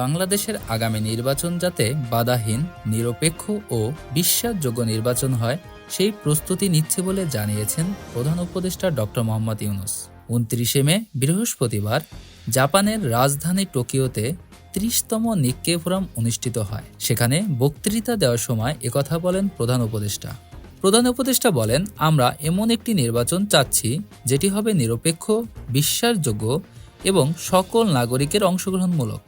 বাংলাদেশের আগামী নির্বাচন যাতে বাধাহীন, নিরপেক্ষ ও বিশ্বাসযোগ্য নির্বাচন হয়, সেই প্রস্তুতি নিচ্ছে বলে জানিয়েছেন প্রধান উপদেষ্টা ডক্টর মোহাম্মদ ইউনুস। উনত্রিশে মে, বৃহস্পতিবার, জাপানের রাজধানী টোকিওতে ত্রিশতম নিক্কে ফোরাম অনুষ্ঠিত হয়। সেখানে বক্তৃতা দেওয়ার সময় একথা বলেন প্রধান উপদেষ্টা। প্রধান উপদেষ্টা বলেন, আমরা এমন একটি নির্বাচন চাচ্ছি, যেটি হবে নিরপেক্ষ, বিশ্বাসযোগ্য এবং সকল নাগরিকের অংশগ্রহণমূলক।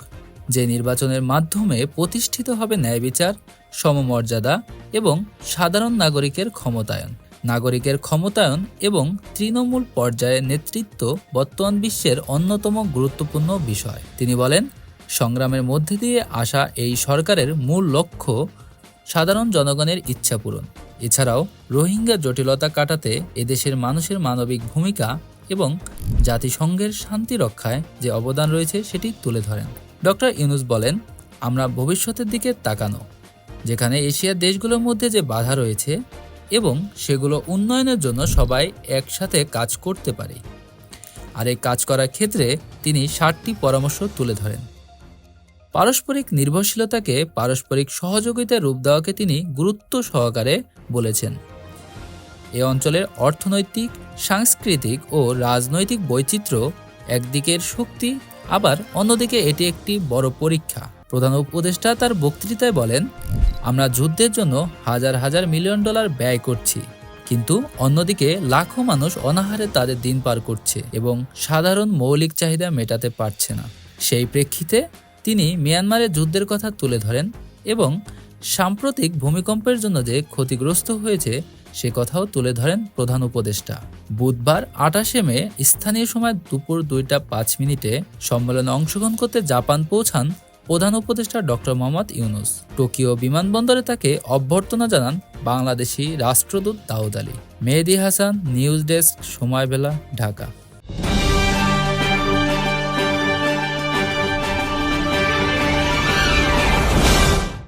যে নির্বাচনের মাধ্যমে প্রতিষ্ঠিত হবে ন্যায় বিচার, সমমর্যাদা এবং সাধারণ নাগরিকের ক্ষমতায়ন। নাগরিকের ক্ষমতায়ন এবং তৃণমূল পর্যায়ে নেতৃত্ব বর্তমান বিশ্বের অন্যতম গুরুত্বপূর্ণ বিষয়। তিনি বলেন, সংগ্রামের মধ্যে দিয়ে আসা এই সরকারের মূল লক্ষ্য সাধারণ জনগণের ইচ্ছা পূরণ। এছাড়াও রোহিঙ্গা জটিলতা কাটাতে এদেশের মানুষের মানবিক ভূমিকা এবং জাতিসংঘের শান্তি রক্ষায় যে অবদান রয়েছে সেটি তুলে ধরেন। ডক্টর ইউনুস বলেন, আমরা ভবিষ্যতের দিকে তাকানো, যেখানে এশিয়ার দেশগুলোর মধ্যে যে বাধা রয়েছে এবং সেগুলো উন্নয়নের জন্য সবাই একসাথে কাজ করতে পারে। আর এই কাজ করার ক্ষেত্রে তিনি ষাটটি পরামর্শ তুলে ধরেন। পারস্পরিক নির্ভরশীলতাকে পারস্পরিক সহযোগিতার রূপ দেওয়াকে তিনি গুরুত্ব সহকারে বলেছেন। এ অঞ্চলের অর্থনৈতিক, সাংস্কৃতিক ও রাজনৈতিক বৈচিত্র্য একদিকের শক্তি আবার অন্যদিকে এটি একটি বড় পরীক্ষা। প্রধান উপদেষ্টা তার বক্তৃতায় বলেন, আমরা যুদ্ধের জন্য হাজার হাজার মিলিয়ন ডলার ব্যয় করছি, কিন্তু অন্যদিকে লাখো মানুষ অনাহারে তাদের দিন পার করছে এবং সাধারণ মৌলিক চাহিদা মেটাতে পারছে না। সেই প্রেক্ষিতে তিনি মিয়ানমারের যুদ্ধের কথা তুলে ধরেন এবং সাম্প্রতিক ভূমিকম্পের জন্য যে ক্ষতিগ্রস্ত হয়েছে সে কথাও তুলে ধরেন প্রধান উপদেষ্টা। বুধবার আটাশে মে স্থানীয় সময় দুপুর দুইটা পাঁচ মিনিটে সম্মেলনে অংশগ্রহণ করতে জাপান পৌঁছান প্রধান উপদেষ্টা ডক্টর মোহাম্মদ ইউনুস। টোকিও বিমানবন্দরে তাকে অভ্যর্থনা জানান বাংলাদেশি রাষ্ট্রদূত Daud Ali. Mehedi Hasan, news desk, Somoybela, Dhaka.